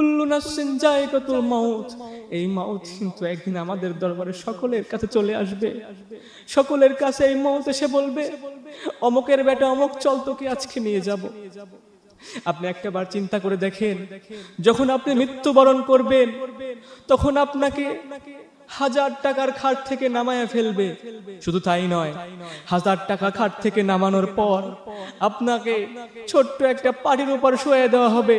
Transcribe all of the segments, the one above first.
কুল্লু নাসিন জায়গাতুল মাউত। এই মাউত কিন্তু একদিন আমাদের দরবারে সকলের কাছে চলে আসবে। সকলের কাছে এই মাউত এসে বলবে, অমকের বেটা অমক, চল তোকে আজকে নিয়ে যাব। আপনি একটাবার চিন্তা করে দেখেন, যখন আপনি মৃত্যুবরণ করবেন, তখন আপনাকে হাজার টাকার খাট থেকে নামায়া ফেলবে। শুধু তাই নয়, হাজার টাকা খাট থেকে নামানোর পর আপনাকে ছোট্ট একটা পাটির উপর শুয়ে দেওয়া হবে।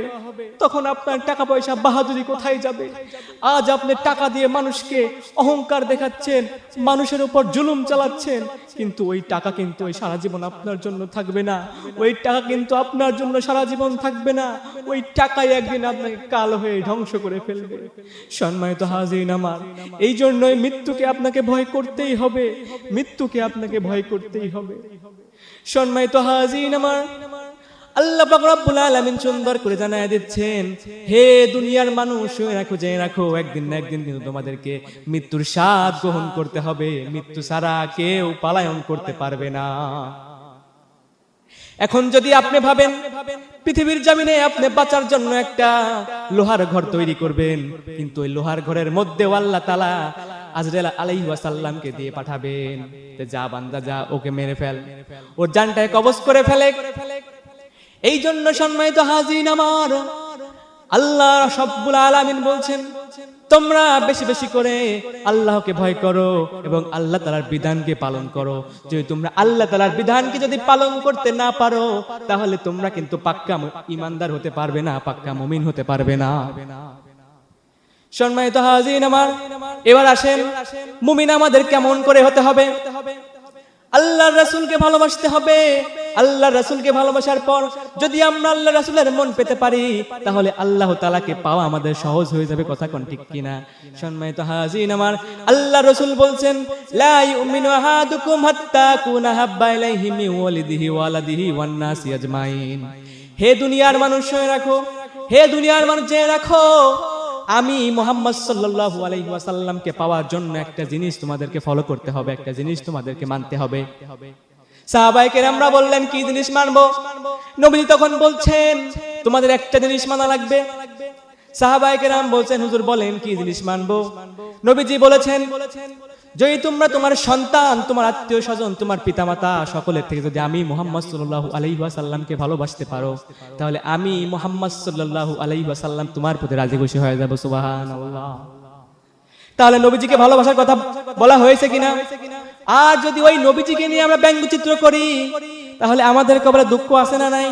তখন আপনার টাকা পয়সা বাহাদুরি কোথায় যাবে? আজ আপনি টাকা দিয়ে মানুষকে অহংকার দেখাচ্ছেন, মানুষের উপর জুলুম চালাচ্ছেন, কিন্তু ওই টাকা কিন্তু ওই সারা জীবন আপনার জন্য থাকবে না। ওই টাকা কিন্তু আপনার জন্য সারা জীবন থাকবে না। ওই টাকাই একদিন আপনাকে কালো হয়ে ধ্বংস করে ফেলবে। সম্মানিত হাজিন আমার, এই জন্যই মৃত্যুকে আপনাকে ভয় করতেই হবে, মৃত্যুকে আপনাকে ভয় করতেই হবে। সম্মানিত হাজিন আমার, আল্লাহ রব্বুল আলামিন সুন্দর করে জানায় দিচ্ছেন, হে দুনিয়ার মানুষ রাখো, জেনে রাখো, একদিন না একদিন কিন্তু তোমাদেরকে মৃত্যুর স্বাদ গ্রহণ করতে হবে, মৃত্যু ছাড়া কেউ পালায়ন করতে পারবে না। এখন যদি আপনি ভাবেন পৃথিবীর জমিনে আপনি বাঁচার জন্য একটা লোহার ঘর তৈরি করবেন, কিন্তু ওই লোহার ঘরের মধ্যে আল্লাহ তালা আজরাইল আলাইহি ওয়াসাল্লামকে দিয়ে পাঠাবেন। যা বান্দা যা, ওকে মেরে ফেল। ওর জানটায় কবজ করে ফেলে। এই জন্য সম্মানিত হাজিন আমার আল্লাহ সব্বুল আলামিন বলছেন তোমরা বেশি বেশি করে আল্লাহকে ভয় করো এবং আল্লাহ তালার বিধানকে পালন করো। যদি তোমরা আল্লাহ তালার বিধানকে যদি পালন করতে না পারো, তাহলে তোমরা কিন্তু পাক্কা ইমানদার হতে পারবে না, পাক্কা মুমিন হতে পারবে না। সম্মানিত হাজিন আমার, এবার আসেন মুমিন আমাদের কেমন করে হতে হবে? আল্লাহর রাসূলকে ভালোবাসতে হবে আল্লাহর রাসূলকে ভালোবাসার পর যদি আমরা আল্লাহ রাসূলের মন পেতে পারি, তাহলে আল্লাহ তাআলাকে পাওয়া আমাদের সহজ হয়ে যাবে, কথা কোন ঠিক কিনা? সম্মানিত হাজিন আমার, আল্লাহ রাসূল বলছেন হে দুনিয়ার মানুষ রাখো, হে দুনিয়ার মানুষ রাখো, আমি মোহাম্মদ সাল্লাল্লাহু আলাইহি পাওয়ার জন্য একটা জিনিস তোমাদেরকে ফলো করতে হবে, একটা জিনিস তোমাদেরকে মানতে হবে। সাহাবায়ে কেরামরা বললেন, কি জিনিস মানবো? নবী তখন বলছেন, তোমাদের একটা জিনিস মানা লাগবে। সাহাবায়ে কেরাম বলছেন, হুজুর, বলেন, কি জিনিস মানবো? নবীজি বলেছেন, যদি তোমরা তোমার সন্তান, তোমার আত্মীয় স্বজন তোমার পিতামাতা সকলের থেকে যদি আমি মোহাম্মদ সাল্লাল্লাহু আলাইহি ভালোবাসতে পারো, তাহলে আমি মোহাম্মদ সাল্লাল্লাহু আলাইহি তোমার প্রতি রাজি খুশি হয়ে যাব। সুবহানাল্লাহ। তাহলে নবীজিকে ভালোবাসার কথা বলা হয়েছে কিনা? আর যদি ওই নবীজিকে নিয়ে আমরা ব্যঙ্গচিত্র করি, তাহলে আমাদের কবলে দুঃখ আছে না নাই?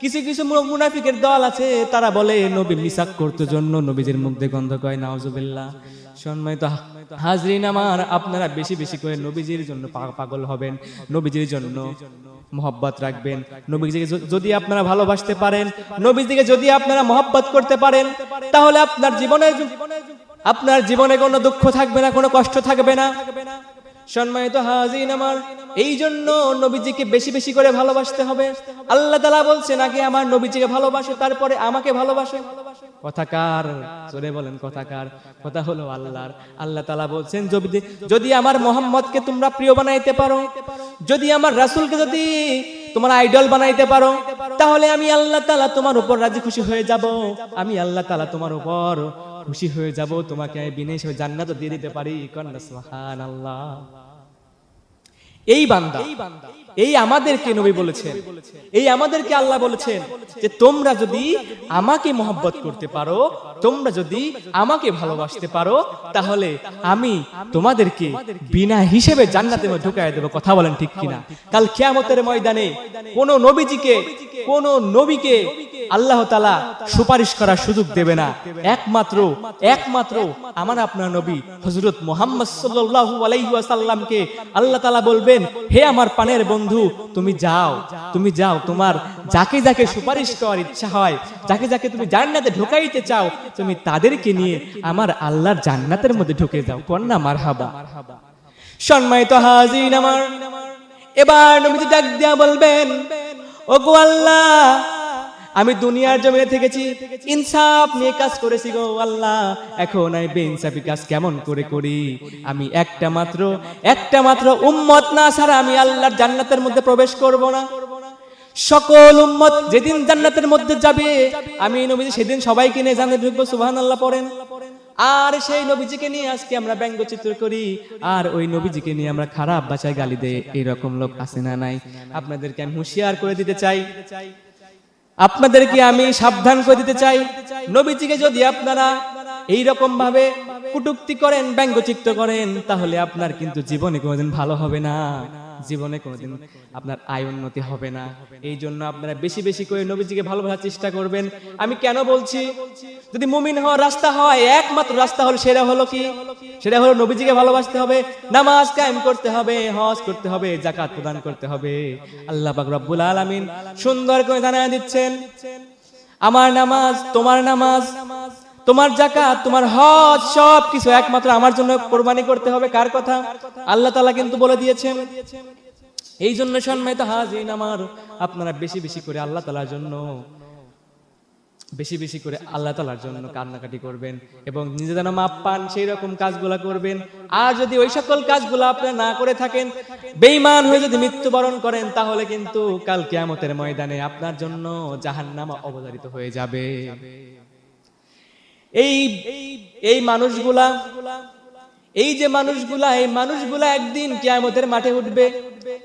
কিছু কিছু মুনাফিকের দল আছে, তারা বলে, নবী মিসাক করতে জন্য নবীজির মুখ দিয়ে গন্ধ কয়, নাউজুবিল্লাহ। সম্মানিত হাজরিন আমার, আপনারা বেশি বেশি করে নবীজির জন্য পাগল হবেন, নবীজির জন্য। মোহব্বত রাখবেন। নবীজিকে যদি আপনারা ভালোবাসতে পারেন, নবীজিকে যদি আপনারা মোহব্বত করতে পারেন, তাহলে আপনার জীবনের আপনার জীবনে কোনো দুঃখ থাকবে না, কোনো কষ্ট থাকবে না। সম্মানিত হাজিন আমার, এই জন্য নবীজিকে বেশি বেশি করে ভালোবাসতে হবে। আল্লাহ তালা বলছেন, আগে আমার নবীজিকে ভালোবাসো, তারপরে আমাকে ভালোবাসো। কথাকার, জোরে বলেন কথাকার, কথা হলো আল্লাহর। আল্লাহ তালা বলছেন, যদি যদি আমার মোহাম্মদকে তোমরা প্রিয় বানাইতে পারো, যদি আমার রাসূলকে যদি তোমার আইডল বানাইতে পারো, তাহলে আমি আল্লাহ তালা তোমার উপর রাজি খুশি হয়ে যাব। আমি আল্লাহ তালা তোমার উপর খুশি হয়ে যাব। তোমাকে আমি হিসেবে জান্নাত দিয়ে দিতে পারি। কন্যা, সুবহানাল্লাহ। এই বান্দা, এই আমাদেরকে নবী বলেছেন। এই আমাদেরকে আল্লাহ বলেছেন যে তোমরা যদি আমাকে মহব্বত করতে পারো, তোমরা যদি আমাকে ভালোবাসতে পারো, তাহলে আমি তোমাদেরকে বিনা হিসেবে জান্নাতে ঢুকায় দেবো। কথা বলেন ঠিক কিনা? কাল কিয়ামতের ময়দানে কোন নবীজিকে, কোন নবীকে আল্লাহ তালা সুপারিশ করার সুযোগ দেবে না। একমাত্র একমাত্র আমার আপনার নবী হজরত মোহাম্মদ সাল্লাল্লাহু আলাইহি ওয়াসাল্লামকে আল্লাহ তালা বলবেন, হে আমার পানের বন্ধু, তুমি যাও তুমি যাও, তোমার যাকে যাকে সুপারিশ করার ইচ্ছা হয়, যাকে যাকে তুমি জান্নাতে ঢোকাইতে চাও, তুমি তাদেরকে নিয়ে আমার আল্লাহর জান্নাতের মধ্যে ঢুকে যাও। কন্যা মারহাবা। সম্মানিত হাজিন আমার, এবার নবীজি ডাক দিয়া বলবেন, ওগো আল্লাহ আমি দুনিয়ার জমিনে থেকেছি। ইনসাফ নিয়ে কাজ করেছি গো আল্লাহ। এখন আমি বেইনসাফি কাজ কেমন করে করি? আমি একটা মাত্র একটা মাত্র উম্মত না ছাড়া আমি আল্লাহর জান্নাতের মধ্যে প্রবেশ করব না। সকল উম্মত যেদিন জান্নাতের মধ্যে যাবে, আমি নবীজি সেদিন সবাইকে নিয়ে জান্নাতে ঢুকবো, সুবহানাল্লাহ পড়েন। আর সেই নবীজিকে নিয়ে আজকে আমরা ব্যঙ্গচিত্র করি, আর ওই নবীজিকে নিয়ে আমরা খারাপ ভাষায় গালি দেই। এরকম লোক আছে না নাই? আপনাদেরকে আমি হুঁশিয়ার করে দিতে চাই। আপনাদেরকে আমি সাবধান করে দিতে চাই। নবীজিকে যদি আপনারা এই রকম ভাবে কুটুক্তি করেন ব্যঙ্গচিত্ত করেন, তাহলে আপনার কিন্তু জীবনে কোনোদিন ভালো হবে না। জীবনে কোনোদিন আপনার আয় উন্নতি হবে না। এই জন্য আপনারা বেশি বেশি করে নবীজিকে ভালোবাসার চেষ্টা করবেন। আমি কেন বলছি? যদি মুমিন হওয়ার রাস্তা হয় একমাত্র রাস্তা হলো সেটা হলো কি? সেটা হলো নবীজিকে ভালোবাসতে হবে নামাজ কায়েম করতে হবে হজ করতে হবে জাকাত প্রদান করতে হবে। আল্লাহ পাক রব্বুল আলামিন সুন্দর করে জানায় দিচ্ছেন আমার নামাজ তোমার নামাজ তোমার জাকাত তোমার হজ সব কিছু একমাত্র আমার জন্য কোরবানি করতে হবে। কার কথা? আল্লাহ তাআলা কিন্তু বলে দিয়েছেন। এই জন্য সম্মানিত হাজিন আমার, আপনারা বেশি বেশি করে আল্লাহ তাআলার জন্য, বেশি বেশি করে আল্লাহ তালার জন্য কান্নাকাটি করবেন এবং নিজে যেন মাপ পান সেই রকম কাজগুলা করবেন। আর যদি ওই সকল কাজগুলো আপনারা না করে থাকেন, বেঈমান হয়ে যদি মৃত্যুবরণ করেন, তাহলে কিন্তু কাল কিয়ামতের ময়দানে আপনার জন্য জাহান্নামা অবতারিত হয়ে যাবে। এই এই মানুষগুলা, এই যে মানুষগুলা, এই মানুষগুলা একদিন কিয়ামতের মাঠে উঠবে।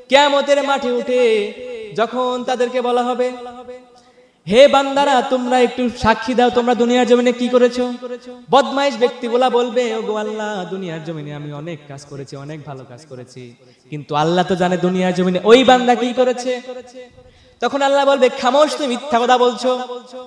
কিয়ামতের মাঠে উঠে যখন তাদেরকে বলা হবে, হে বান্দারা, তোমরা একটু সাক্ষী দাও, তোমরা দুনিয়ার জমিনে কি করেছ? বদমাইশ ব্যক্তিগুলা বলবে ও আল্লাহ, দুনিয়ার জমিনে আমি অনেক কাজ করেছি, অনেক ভালো কাজ করেছি। কিন্তু আল্লাহ তো জানে দুনিয়ার জমিনে ওই বান্দা কি করেছে। তখন আল্লাহ বলবে, খামোশ তুমি, মিথ্যা কথা বলছো।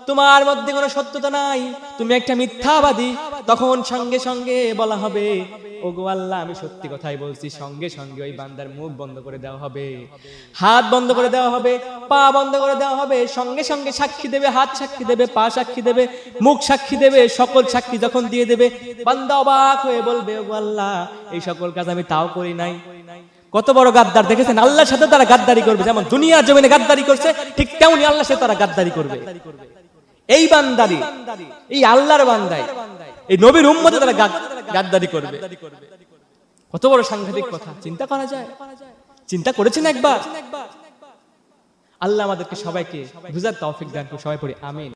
তোমার মধ্যে কোনো সত্যতা নাই। তুমি একটা মিথ্যাবাদী। তখন সঙ্গে সঙ্গে বলা হবে ও গো আল্লাহ, আমি সত্যি কথাই বলছি। সঙ্গে সঙ্গে ওই বান্দার মুখ বন্ধ করে দেওয়া হবে। হাত বন্ধ করে দেওয়া হবে। পা বন্ধ করে দেওয়া হবে। সঙ্গে সঙ্গে সাক্ষী দেবে, হাত সাক্ষী দেবে, পা সাক্ষী দেবে, মুখ সাক্ষী দেবে, সকল সাক্ষী যখন দিয়ে দেবে, বান্দা অবাক হয়ে বলবে ও গো আল্লাহ, এই সকল কাজ আমি তাও করি নাই। কত বড় গাদ্দার, দেখেছেন? আল্লাহর সাথে তারা গাদ্দারি করবে। যেমন দুনিয়ার জমিনে গাদ্দারি করছে, ঠিক তেমনি আল্লাহর সাথে তারা গাদ্দারি করবে। এই বান্দারি, এই আল্লাহর বান্দাই, এই নবীর উম্মতে তারা গাদ- গাদ্দারি করবে। কত বড় সাংঘাতিক কথা। চিন্তা করা যায়। চিন্তা করেছেন একবার? আল্লাহ আমাদেরকে সবাইকে বুঝার তৌফিক দান। সবাই পড়ি, আমিন।